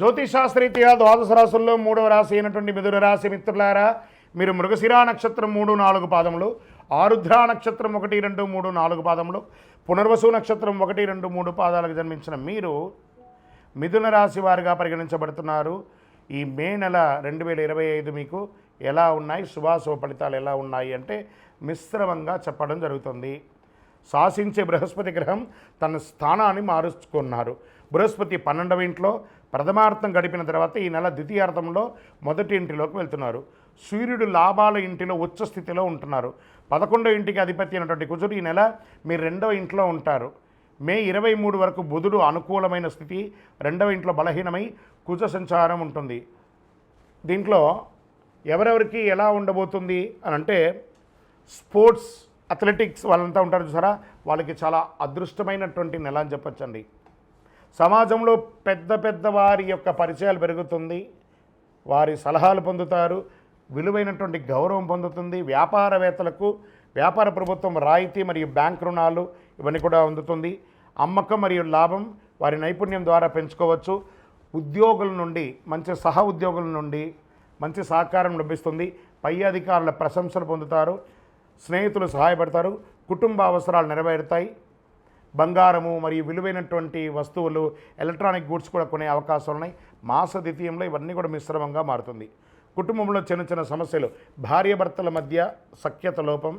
జ్యోతిషాస్త్రీత్యా ద్వాదశ రాశుల్లో మూడవ రాశి అయినటువంటి మిథున రాశి మిత్రులారా మీరు మృగశిరా నక్షత్రం మూడు నాలుగు పాదములు ఆరుద్ర నక్షత్రం ఒకటి రెండు మూడు నాలుగు పాదములు పునర్వసు నక్షత్రం ఒకటి రెండు మూడు పాదాలకు జన్మించిన మీరు మిథున రాశి వారిగా పరిగణించబడుతున్నారు. ఈ మే నెల రెండు వేల ఇరవై ఐదు మీకు ఎలా ఉన్నాయి? శుభాశుభ ఫలితాలు ఎలా ఉన్నాయి? అంటే మిశ్రమంగా చెప్పడం జరుగుతుంది. శాసించే బృహస్పతి గ్రహం తన స్థానాన్ని మారుచుకున్నారు బృహస్పతి పన్నెండవ ఇంట్లో ప్రథమార్థం గడిపిన తర్వాత ఈ నెల ద్వితీయార్థంలో మొదటి ఇంటిలోకి వెళ్తున్నారు. సూర్యుడు లాభాల ఇంటిలో ఉచ్చ స్థితిలో ఉంటున్నారు. పదకొండో ఇంటికి అధిపతి అయినటువంటి కుజుడు ఈ నెల మీరు రెండవ ఇంట్లో ఉంటారు. మే ఇరవై మూడు వరకు బుధుడు అనుకూలమైన స్థితి రెండవ ఇంట్లో బలహీనమై కుజ సంచారం ఉంటుంది. దీంట్లో ఎవరెవరికి ఎలా ఉండబోతుంది అని అంటే స్పోర్ట్స్ అథ్లెటిక్స్ వాళ్ళంతా ఉంటారు చూసారా? వాళ్ళకి చాలా అదృష్టమైనటువంటి నెల అని చెప్పొచ్చండి. సమాజంలో పెద్ద పెద్ద వారి యొక్క పరిచయాలు పెరుగుతుంది. వారి సలహాలు పొందుతారు. విలువైనటువంటి గౌరవం పొందుతుంది. వ్యాపారవేత్తలకు వ్యాపార ప్రభుత్వం రాయితీ మరియు బ్యాంక్ రుణాలు ఇవన్నీ కూడా అందుతుంది. అమ్మకం మరియు లాభం వారి నైపుణ్యం ద్వారా పెంచుకోవచ్చు. ఉద్యోగుల నుండి మంచి సహ ఉద్యోగుల నుండి మంచి సహకారం లభిస్తుంది. పై అధికారుల ప్రశంసలు పొందుతారు. స్నేహితులు సహాయపడతారు. కుటుంబ అవసరాలు నెరవేరుతాయి. బంగారము మరియు విలువైనటువంటి వస్తువులు ఎలక్ట్రానిక్ గూడ్స్ కూడా కొనే అవకాశాలు ఉన్నాయి. మాస ద్వితీయంలో ఇవన్నీ కూడా మిశ్రమంగా మారుతుంది. కుటుంబంలో చిన్న చిన్న సమస్యలు భార్యాభర్తల మధ్య సఖ్యత లోపం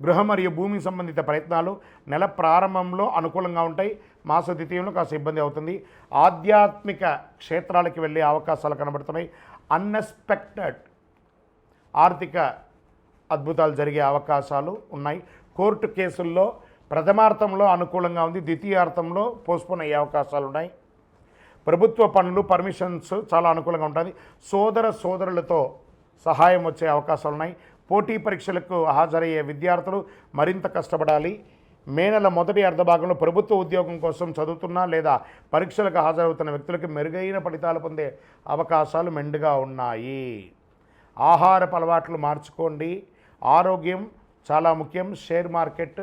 గృహ మరియు భూమి సంబంధిత ప్రయత్నాలు నెల ప్రారంభంలో అనుకూలంగా ఉంటాయి. మాస ద్వితీయంలో కాస్త ఇబ్బంది అవుతుంది. ఆధ్యాత్మిక క్షేత్రాలకి వెళ్ళే అవకాశాలు కనబడుతున్నాయి. అన్ఎక్స్పెక్టెడ్ ఆర్థిక అద్భుతాలు జరిగే అవకాశాలు ఉన్నాయి. కోర్టు కేసుల్లో ప్రథమార్థంలో అనుకూలంగా ఉంది. ద్వితీయార్థంలో పోస్ట్పోన్ అయ్యే అవకాశాలు ఉన్నాయి ప్రభుత్వ పనులు పర్మిషన్స్ చాలా అనుకూలంగా ఉంటుంది సోదర సోదరులతో సహాయం వచ్చే అవకాశాలు ఉన్నాయి పోటీ పరీక్షలకు హాజరయ్యే విద్యార్థులు మరింత కష్టపడాలి. మే నెల మొదటి అర్ధభాగంలో ప్రభుత్వ ఉద్యోగం కోసం చదువుతున్న లేదా పరీక్షలకు హాజరవుతున్న వ్యక్తులకు మెరుగైన ఫలితాలు పొందే అవకాశాలు మెండుగా ఉన్నాయి. ఆహారపు అలవాట్లు మార్చుకోండి. ఆరోగ్యం చాలా ముఖ్యం. షేర్ మార్కెట్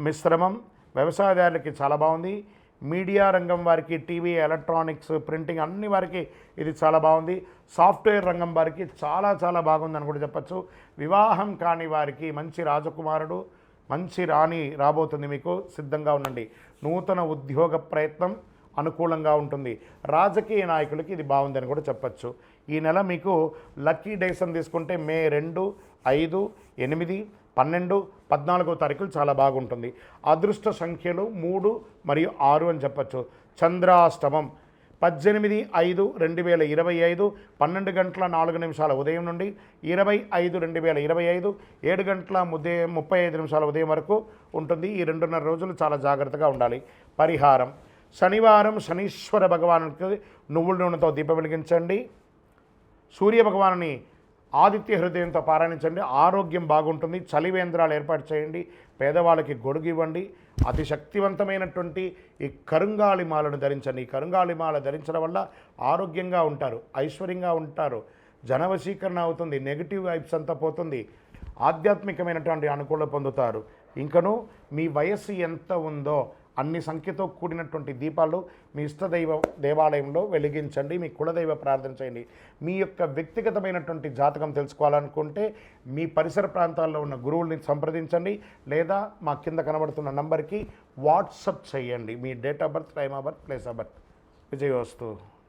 మిశ్రమం. వ్యవసాయదారులకి చాలా బాగుంది. మీడియా రంగం వారికి టీవీ ఎలక్ట్రానిక్స్ ప్రింటింగ్ అన్ని వారికి ఇది చాలా బాగుంది. సాఫ్ట్వేర్ రంగం వారికి చాలా చాలా బాగుందని కూడా చెప్పచ్చు. వివాహం కాని వారికి మంచి రాజకుమారుడు మంచి రాణి రాబోతుంది మీకు. సిద్ధంగా ఉండండి. నూతన ఉద్యోగ ప్రయత్నం అనుకూలంగా ఉంటుంది. రాజకీయ నాయకులకి ఇది బాగుందని కూడా చెప్పచ్చు. ఈ నెల మీకు లక్కీ డేస్ అని తీసుకుంటే మే రెండు ఐదు ఎనిమిది పన్నెండు పద్నాలుగో తారీఖులు చాలా బాగుంటుంది. అదృష్ట సంఖ్యలు మూడు మరియు ఆరు అని చెప్పచ్చు. చంద్రాష్టమం పద్దెనిమిది ఐదు రెండు వేల ఇరవై ఐదు పన్నెండు గంటల నాలుగు నిమిషాల ఉదయం నుండి ఇరవై ఐదు రెండు వేల ఇరవై ఐదు ఏడు గంటల ఉదయం ముప్పై ఐదు నిమిషాల ఉదయం వరకు ఉంటుంది. ఈ రెండున్నర రోజులు చాలా జాగ్రత్తగా ఉండాలి. పరిహారం. శనివారం శనీశ్వర భగవానుడికి నువ్వుల నూనెతో దీపం వెలిగించండి. సూర్య భగవానుని ఆదిత్య హృదయంతో పారాయణించండి. ఆరోగ్యం బాగుంటుంది. చలివేంద్రాలు ఏర్పాటు చేయండి. పేదవాళ్ళకి గొడుగు ఇవ్వండి. అతి శక్తివంతమైనటువంటి ఈ కరుంగాళిమాలను ధరించండి. ఈ కరుంగాళిమాల ధరించడం వల్ల ఆరోగ్యంగా ఉంటారు ఐశ్వర్యంగా ఉంటారు. జనవశీకరణ అవుతుంది. నెగిటివ్ వైబ్స్ అంతా పోతుంది. ఆధ్యాత్మికమైనటువంటి అనుకూల పొందుతారు. ఇంకను మీ వయస్సు ఎంత ఉందో అన్ని సంఖ్యతో కూడినటువంటి దీపాలు మీ ఇష్టదైవ దేవాలయంలో వెలిగించండి మీ కులదైవ ప్రార్థన చేయండి. మీ యొక్క వ్యక్తిగతమైనటువంటి జాతకం తెలుసుకోవాలనుకుంటే మీ పరిసర ప్రాంతాల్లో ఉన్న గురువుల్ని సంప్రదించండి లేదా మా కింద కనబడుతున్న నంబర్కి వాట్సప్ చేయండి. మీ date of birth time of birth place of birth. విజయవస్తు.